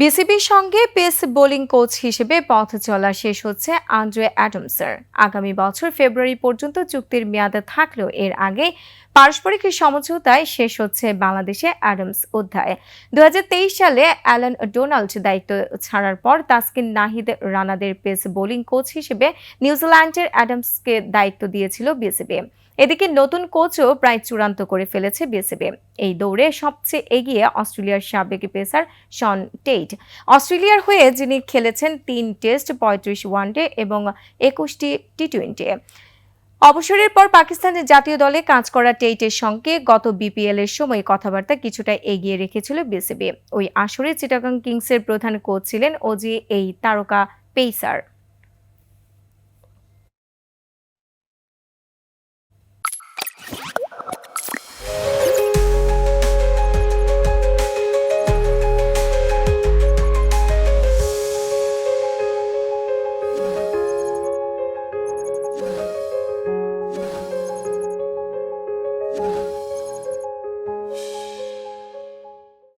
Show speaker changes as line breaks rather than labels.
বিসিবির সঙ্গে pace bowling coach হিসেবে পথ চলা শেষ হচ্ছে আন্দ্রে অ্যাডামসের। আগামী বছর ফেব্রুয়ারি পর্যন্ত চুক্তির মেয়াদে থাকলেও এর আগে পারস্পরিক সমঝোতায় শেষ হচ্ছে বাংলাদেশে অ্যাডামস অধ্যায়। দু হাজার তেইশ সালে অ্যালান ডোনাল্ড দায়িত্ব ছাড়ার পর তাসকিন নাহিদ রানাদের পেস বোলিং কোচ হিসেবে নিউজিল্যান্ডের অ্যাডামসকে দায়িত্ব দিয়েছিল বিসিবি। এদিকে নতুন কোচও প্রায় চূড়ান্ত করে ফেলেছে বিসিবি। এই দৌড়ে সবচেয়ে এগিয়ে অস্ট্রেলিয়ার সাবেক পেসার শন টেইট। অস্ট্রেলিয়ার হয়ে যিনি খেলেছেন তিন টেস্ট, পঁয়ত্রিশ ওয়ানডে এবং একুশটি টি টোয়েন্টি অবসরের পর পাকিস্তানের জাতীয় দলে কাজ করা টেইটের সঙ্গে গত বিপিএল এর সময় কথাবার্তা কিছুটা এগিয়ে রেখেছিল বিসিবি। ওই আসরে চিটাগাং কিংসের প্রধান কোচ ছিলেন ওজি এই তারকা পেসার